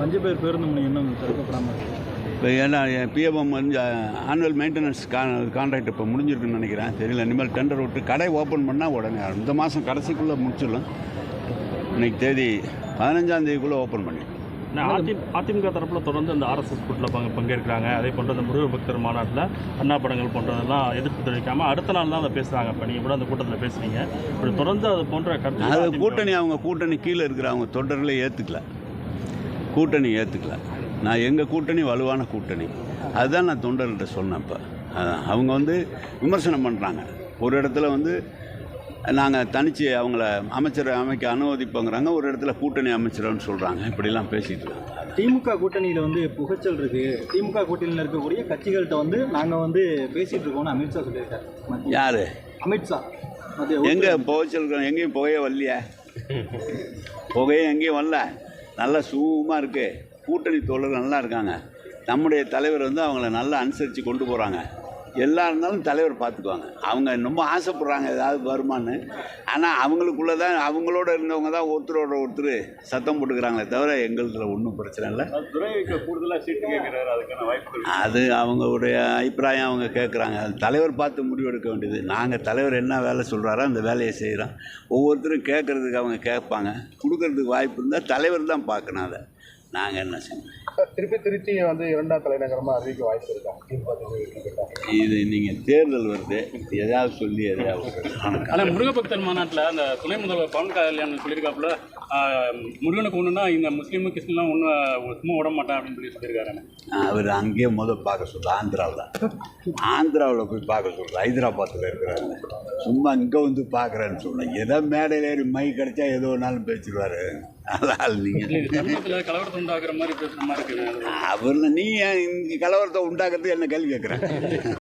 பஞ்சபேர் பேருந்து முனை இன்னும் திறக்கப்படாமல் ஏன்னா பிஎம்எம் வந்து ஆனுவல் மெயின்டெனன்ஸ் கான்ட்ராக்ட் இப்போ முடிஞ்சிருக்குன்னு நினைக்கிறேன். தெரியல இனிமேல் டெண்டர் விட்டு கடை ஓப்பன் பண்ணால் உடனே இந்த மாதம் கடைசிக்குள்ளே முடிச்சிடலாம். இன்னைக்கு தேதி பதினஞ்சாம் தேதிக்குள்ளே ஓப்பன் பண்ணி நான் அதி அதிமுக தரப்பில் தொடர்ந்து இந்த ஆர்எஸ்எஸ் கூட்டில் பங்கு பங்கேற்கிறாங்க. அதே போன்ற இந்த முருக பக்தர் மாநாட்டில் அண்ணா படங்கள் போன்றதெல்லாம் எதிர்ப்பு தெரிவிக்காமல் அடுத்த நாள் தான் அதை பேசுகிறாங்க இப்போ நீங்கள் கூட அந்த கூட்டத்தில் பேசுனீங்க. இப்படி தொடர்ந்து அது போன்ற கருத்து அது கூட்டணி அவங்க கூட்டணி கீழே இருக்கிற அவங்க தொண்டர்களே ஏற்றுக்கல கூட்டணி ஏற்றுக்கல நான் எங்கள் கூட்டணி வலுவான கூட்டணி. அதுதான் நான் தொண்டர்கிட்ட சொன்னேன் இப்போ. அவங்க வந்து விமர்சனம் பண்ணுறாங்க ஒரு இடத்துல வந்து நாங்கள் தனித்து அவங்கள அமைச்சரை அமைக்க அனுமதிப்போங்கிறாங்க ஒரு இடத்துல கூட்டணி அமைச்சரன்னு சொல்கிறாங்க இப்படிலாம் பேசிகிட்டு இருக்காங்க. திமுக கூட்டணியில் வந்து புகைச்சல் இருக்கு. திமுக கூட்டணியில் இருக்கக்கூடிய கட்சிகள்கிட்ட வந்து நாங்கள் வந்து பேசிட்டு இருக்கோம்னு அமித்ஷா சொல்லியிருக்காரு. யார்? அமித்ஷா எங்கே புகைச்சிருக்கோம் எங்கேயும் புகையே வரலையே புகையும் எங்கேயும் வரல. நல்லா சுகமாக இருக்குது கூட்டணி தோழர்கள் நல்லா இருக்காங்க. நம்முடைய தலைவர் வந்து அவங்கள நல்லா அனுசரித்து கொண்டு போகிறாங்க எல்லா இருந்தாலும் தலைவர் பார்த்துக்குவாங்க. அவங்க ரொம்ப ஆசைப்படுறாங்க ஏதாவது வருமான்னு. ஆனால் அவங்களுக்குள்ள தான் அவங்களோட இருந்தவங்க தான் ஒருத்தரோட ஒருத்தர் சத்தம் போட்டுக்கிறாங்களே தவிர எங்களுதுல ஒன்றும் பிரச்சனை இல்லை. கூடுதலாக சீட்டு கேட்குறாரு அதுக்கான வாய்ப்புகள் அது அவங்களுடைய அபிப்பிராயம் அவங்க கேட்குறாங்க. அது தலைவர் பார்த்து முடிவெடுக்க வேண்டியது. நாங்கள் தலைவர் என்ன வேலை சொல்கிறாரோ அந்த வேலையை செய்கிறோம் ஒவ்வொருத்தரும் கேட்குறதுக்கு அவங்க கேட்பாங்க. கொடுக்கறதுக்கு வாய்ப்பு இருந்தால் தலைவர் தான் பார்க்கணும் அதை. நாங்கள் என்ன செய்யணும்? திருப்பி திருச்சி வந்து இரண்டாம் தலைநகரமாக அறிவிக்க வாய்ப்பு இருக்கா திமுக தேர்தல் வெற்றி பெற்றா? இது நீங்கள் தேர்தல் வருது எதாவது சொல்லி எதையாவது ஆனால் முருகபக்தர் மாநாட்டில் அந்த துணை முதல்வர் பவன் கல்யாணம் சொல்லியிருக்காப்புல முருகனுக்கு ஒன்றுனா இந்த முஸ்லீமு கிறிஸ்டின்லாம் ஒன்றும் சும்மா விட மாட்டேன் அப்படின்னு சொல்லி சொல்லியிருக்காரு அவர் அங்கேயே முதல் பார்க்க சொல்ல ஆந்திராவில் ஆந்திராவில் போய் பார்க்க சொல்ல ஹைதராபாத்தில் இருக்கிறாங்க சும்மா இங்கே வந்து பார்க்குறேன்னு சொன்னேன் ஏதோ மேடையில் ஏறி மை கிடைச்சா ஏதோ ஒன்றாலும் பேசிடுவார். அதனால் நீங்கள் கலவரத்தை உண்டாக்குற மாதிரி பேசுகிற மாதிரி இருக்குது. அவர் நீ இங்கே கலவரத்தை உண்டாக்குறதுக்கு என்ன கேள்வி கேட்குறேன்